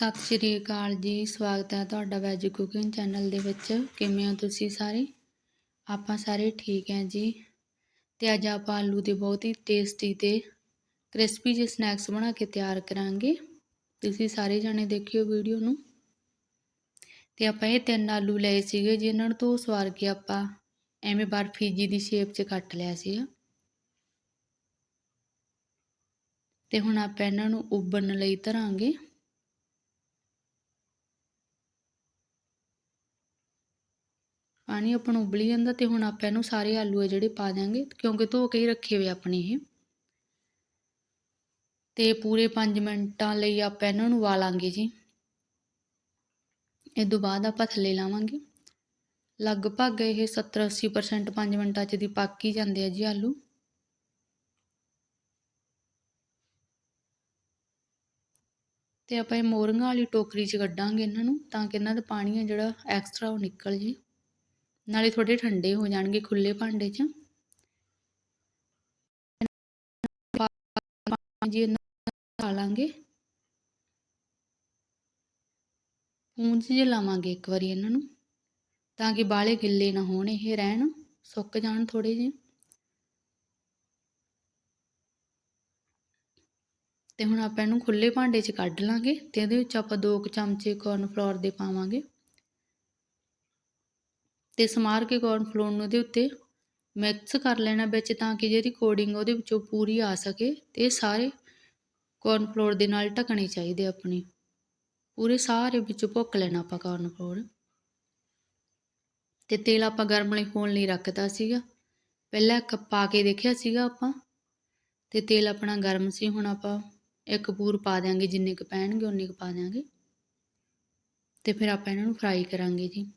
ਸਤਿ ਸ਼੍ਰੀ ਅਕਾਲ ਜੀ, ਸਵਾਗਤ ਹੈ ਤੁਹਾਡਾ ਵੈਜ ਕੁਕਿੰਗ ਚੈਨਲ ਦੇ ਵਿੱਚ। ਕਿਵੇਂ ਹੋ ਤੁਸੀਂ ਸਾਰੇ? ਆਪਾਂ ਸਾਰੇ ਠੀਕ ਹਾਂ ਜੀ। ਤੇ ਅੱਜ ਆਪਾਂ ਆਲੂ ਦੇ ਬਹੁਤ ਹੀ ਟੇਸਟੀ ਤੇ ਕ੍ਰਿਸਪੀ ਜਿਹੇ ਸਨੈਕਸ ਬਣਾ ਕੇ ਤਿਆਰ ਕਰਾਂਗੇ। ਤੁਸੀਂ ਸਾਰੇ ਜਾਣੇ ਦੇਖਿਓ ਵੀਡੀਓ ਨੂੰ। ਤੇ ਆਪਾਂ ਇਹ ਤਿੰਨ ਆਲੂ ਲਏ ਸੀਗੇ ਜਿਨ੍ਹਾਂ ਨੂੰ ਧੋ ਸਵਾਰ ਕੇ ਆਪਾਂ ਐਵੇਂ ਬਰਫੀ ਜੀ ਦੀ ਸ਼ੇਪ 'ਚ ਕੱਟ ਲਿਆ ਸੀਗਾ। ਤੇ ਹੁਣ ਆਪਾਂ ਇਹਨਾਂ ਨੂੰ ਉਬਲਣ ਲਈ ਧਰਾਂਗੇ। ਪਾਣੀ ਆਪਾਂ ਨੂੰ ਉਬਲੀ ਜਾਂਦਾ ਤੇ ਹੁਣ ਆਪਾਂ ਇਹਨੂੰ ਸਾਰੇ ਆਲੂ ਆ ਜਿਹੜੇ ਪਾ ਦਾਂਗੇ ਕਿਉਂਕਿ ਧੋ ਕੇ ਹੀ ਰੱਖੇ ਹੋਏ ਆਪਣੇ ਇਹ। ਤੇ ਪੂਰੇ 5 ਮਿੰਟਾਂ ਲਈ ਆਪਾਂ ਇਹਨਾਂ ਨੂੰ ਵਾਲਾਂਗੇ ਜੀ। ਇਹ ਤੋਂ ਬਾਅਦ ਆਪਾਂ ਥੱਲੇ ਲਾਵਾਂਗੇ। ਲਗਭਗ ਇਹ 70-80% 5 ਮਿੰਟਾਂ 'ਚ ਦੀ ਪੱਕ ਹੀ ਜਾਂਦੇ ਆ ਜੀ ਆਲੂ। ਤੇ ਆਪਾਂ ਇਹ ਮੋਰੰਗਾ ਵਾਲੀ ਟੋਕਰੀ 'ਚ ਕੱਢਾਂਗੇ ਇਹਨਾਂ ਨੂੰ ਤਾਂ ਕਿ ਇਹਨਾਂ ਦਾ ਪਾਣੀ ਆ ਜਿਹੜਾ ਐਕਸਟਰਾ ਉਹ ਨਿਕਲ ਜੇ। ਨਾਲੇ ਥੋੜੇ ਠੰਡੇ ਹੋ ਜਾਣਗੇ ਖੁੱਲੇ ਭਾਂਡੇ 'ਚ। ਜੀ ਇਹਨਾਂ ਲਾਂਗੇ। ਪੂੰਝ ਜੇ ਲਾਵਾਂਗੇ ਇੱਕ ਵਾਰੀ ਇਹਨਾਂ ਨੂੰ, ਤਾਂ ਕਿ ਬਾਲੇ ਗਿੱਲੇ ਨਾ ਹੋਣ ਇਹ ਰਹਿਣ, ਸੁੱਕ ਜਾਣ ਥੋੜੇ ਜਿਹੇ। ਤੇ ਹੁਣ ਆਪਾਂ ਇਹਨੂੰ ਖੁੱਲੇ ਭਾਂਡੇ 'ਚ ਕੱਢ ਲਾਂਗੇ ਤੇ ਇਹਦੇ ਵਿੱਚ ਆਪਾਂ 2 ਚਮਚੇ ਕੌਰਨ ਫਲੋਰ ਦੇ ਪਾਵਾਂਗੇ। ਤੇ ਸਮਾਰ ਕੇ ਕੌਰਨਫਲੋਰ ਨੂੰ ਉਹਦੇ ਉੱਤੇ ਮਿਕਸ ਕਰ ਲੈਣਾ ਵਿੱਚ ਤਾਂ ਕਿ ਜਿਹੜੀ ਕੋਡਿੰਗ ਉਹਦੇ ਵਿੱਚੋਂ ਪੂਰੀ ਆ ਸਕੇ ਤੇ ਸਾਰੇ ਕੌਰਨ ਫਲੋਰ ਦੇ ਨਾਲ ਢਕਣੇ ਚਾਹੀਦੇ ਆਪਣੀ। ਪੂਰੇ ਸਾਰੇ ਵਿੱਚ ਭੁੱਕ ਲੈਣਾ ਆਪਾਂ ਕੌਰਨ ਫਲੋਰ ਤੇ ਤੇਲ ਆਪਾਂ ਗਰਮ ਲਈ ਹੋਣ ਲਈ ਰੱਖਤਾ ਸੀਗਾ। ਪਹਿਲਾਂ ਇੱਕ ਪਾ ਕੇ ਦੇਖਿਆ ਸੀਗਾ ਆਪਾਂ। ਤੇ ਤੇਲ ਆਪਣਾ ਗਰਮ ਸੀ, ਹੁਣ ਆਪਾਂ ਇੱਕ ਪੂਰ ਪਾ ਦਿਆਂਗੇ, ਜਿੰਨੇ ਕੁ ਪੈਣਗੇ ਉਨੇ ਕੁ ਪਾ ਦਿਆਂਗੇ। ਤੇ ਫਿਰ ਆਪਾਂ ਇਹਨਾਂ ਨੂੰ ਫਰਾਈ ਕਰਾਂਗੇ ਜੀ।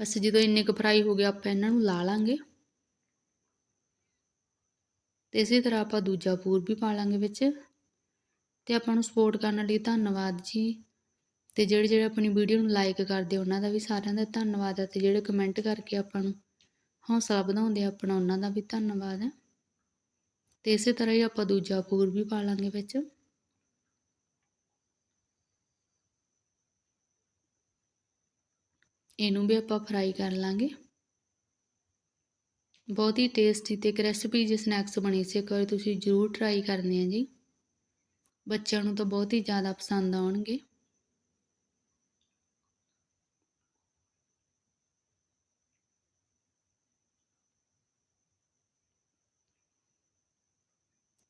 ਬਸ ਜਦੋਂ ਇੰਨੇ ਕੁ ਫਰਾਈ ਹੋ ਗਏ, ਆਪਾਂ ਇਹਨਾਂ ਨੂੰ ਲਾ ਲਾਂਗੇ। ਤੇ ਇਸੇ ਤਰ੍ਹਾਂ ਆਪਾਂ ਦੂਜਾ ਪੂਰ ਵੀ ਪਾ ਲਾਂਗੇ ਵਿੱਚ। ਤੇ ਆਪਾਂ ਨੂੰ ਸਪੋਰਟ ਕਰਨ ਲਈ ਧੰਨਵਾਦ ਜੀ। ਤੇ ਜਿਹੜੇ ਜਿਹੜੇ ਆਪਣੀ ਵੀਡੀਓ ਨੂੰ ਲਾਈਕ ਕਰਦੇ, ਉਹਨਾਂ ਦਾ ਵੀ ਸਾਰਿਆਂ ਦਾ ਧੰਨਵਾਦ। ਹੈ ਤੇ ਜਿਹੜੇ ਕਮੈਂਟ ਕਰਕੇ ਆਪਾਂ ਨੂੰ ਹੌਸਲਾ ਵਧਾਉਂਦੇ ਆਪਣਾ ਉਹਨਾਂ ਦਾ ਵੀ ਧੰਨਵਾਦ। ਹੈ ਤੇ ਇਸੇ ਤਰ੍ਹਾਂ ਹੀ ਆਪਾਂ ਦੂਜਾ ਪੂਰ ਵੀ ਪਾ ਲਾਂਗੇ ਵਿੱਚ। ਇਹਨੂੰ ਵੀ ਆਪਾਂ ਫਰਾਈ ਕਰ ਲਾਂਗੇ। ਬਹੁਤ ਹੀ ਟੇਸਟੀ ਤੇ ਕ੍ਰਿਸਪੀ ਜਿਹੇ ਸਨੈਕਸ ਬਣੇ ਸੀ, ਇੱਕ ਵਾਰ ਤੁਸੀਂ ਜ਼ਰੂਰ ਟਰਾਈ ਕਰਨੇ ਆ ਜੀ। ਬੱਚਿਆਂ ਨੂੰ ਤਾਂ ਬਹੁਤ ਹੀ ਜ਼ਿਆਦਾ ਪਸੰਦ ਆਉਣਗੇ।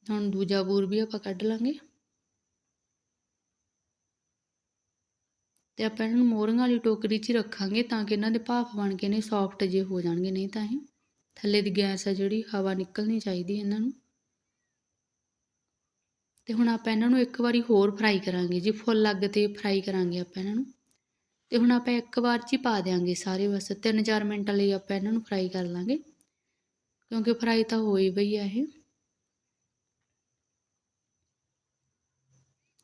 ਹੁਣ ਦੂਜਾ ਬੂਰ ਵੀ ਆਪਾਂ ਕੱਢ ਲਾਂਗੇ। ਤੇ ਆਪਾਂ ਇਹਨਾਂ ਨੂੰ ਮੋਰੀਆਂ ਵਾਲੀ ਟੋਕਰੀ 'ਚ ਹੀ ਰੱਖਾਂਗੇ ਤਾਂ ਕਿ ਇਹਨਾਂ ਦੇ ਭਾਫ ਬਣ ਕੇ ਨੇ ਸੌਫਟ ਜੇ ਹੋ ਜਾਣਗੇ, ਨਹੀਂ ਤਾਂ ਇਹ ਥੱਲੇ ਦੀ ਗੈਸ ਆ ਜਿਹੜੀ, ਹਵਾ ਨਿਕਲਣੀ ਚਾਹੀਦੀ ਇਹਨਾਂ ਨੂੰ। ਤੇ ਹੁਣ ਆਪਾਂ ਇਹਨਾਂ ਨੂੰ ਇੱਕ ਵਾਰੀ ਹੋਰ ਫਰਾਈ ਕਰਾਂਗੇ, ਜੀ ਫੁੱਲ ਅੱਗ ਤੇ ਫਰਾਈ ਕਰਾਂਗੇ ਆਪਾਂ ਇਹਨਾਂ ਨੂੰ। ਤੇ ਹੁਣ ਆਪਾਂ ਇੱਕ ਵਾਰ 'ਚ ਹੀ ਪਾ ਦੇਾਂਗੇ ਸਾਰੇ ਬਸ 3-4 ਮਿੰਟਾਂ ਲਈ ਆਪਾਂ ਇਹਨਾਂ ਨੂੰ ਫਰਾਈ ਕਰ ਲਾਂਗੇ। ਕਿਉਂਕਿ ਫਰਾਈ ਤਾਂ ਹੋਈ ਪਈ ਆ ਇਹ।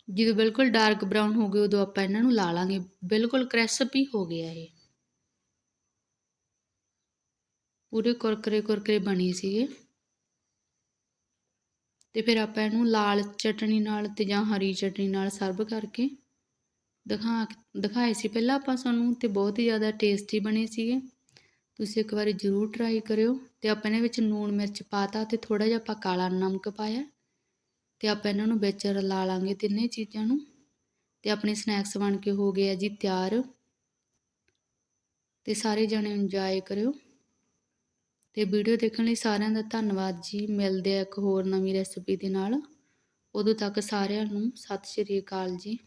ਜਦੋਂ ਬਿਲਕੁਲ ਡਾਰਕ ਬਰਾਊਨ ਹੋ ਗਏ, ਉਦੋਂ ਆਪਾਂ ਇਹਨਾਂ ਨੂੰ ਲਾ ਲਾਂਗੇ। ਬਿਲਕੁਲ ਕ੍ਰਿਸਪ ਹੀ ਹੋ ਗਿਆ ਇਹ। ਪੂਰੇ ਕੁਰਕਰੇ ਕੁਰਕਰੇ ਬਣੇ ਸੀਗੇ। ਤੇ ਫਿਰ ਆਪਾਂ ਇਹਨੂੰ ਲਾਲ ਚਟਣੀ ਨਾਲ ਤੇ ਜਾਂ ਹਰੀ ਚਟਣੀ ਨਾਲ ਸਰਵ ਕਰਕੇ ਦਿਖਾ, ਦਿਖਾਏ ਸੀ। ਪਹਿਲਾਂ ਆਪਾਂ ਸਾਨੂੰ ਤੇ ਬਹੁਤ ਹੀ ਜ਼ਿਆਦਾ ਟੇਸਟੀ ਬਣੇ ਸੀਗੇ। ਤੁਸੀਂ ਇੱਕ ਵਾਰੀ ਜ਼ਰੂਰ ਟਰਾਈ ਕਰਿਓ। ਤੇ ਆਪਾਂ ਇਹਦੇ ਵਿੱਚ ਨੂਣ ਮਿਰਚ ਪਾਤਾ ਤੇ ਥੋੜਾ ਜਿਹਾ ਆਪਾਂ ਕਾਲਾ ਨਮਕ ਪਾਇਆ। ਤੇ ਆਪਾਂ ਇਹਨਾਂ ਨੂੰ ਵਿੱਚ ਰਲਾ ਲਾਂਗੇ ਤਿੰਨੇ ਚੀਜ਼ਾਂ ਨੂੰ ਤੇ ਆਪਣੇ ਸਨੈਕਸ ਬਣ ਕੇ ਹੋ ਗਏ ਆ ਜੀ ਤਿਆਰ। ਤੇ ਸਾਰੇ ਜਣੇ ਇੰਜੋਏ ਕਰਿਓ। ਤੇ ਵੀਡੀਓ ਦੇਖਣ ਲਈ ਸਾਰਿਆਂ ਦਾ ਧੰਨਵਾਦ ਜੀ। ਮਿਲਦੇ ਆ ਇੱਕ ਹੋਰ ਨਵੀਂ ਰੈਸਪੀ ਦੇ ਨਾਲ। ਉਦੋਂ ਤੱਕ ਸਾਰਿਆਂ ਨੂੰ ਸਤਿ ਸ਼੍ਰੀ ਅਕਾਲ ਜੀ।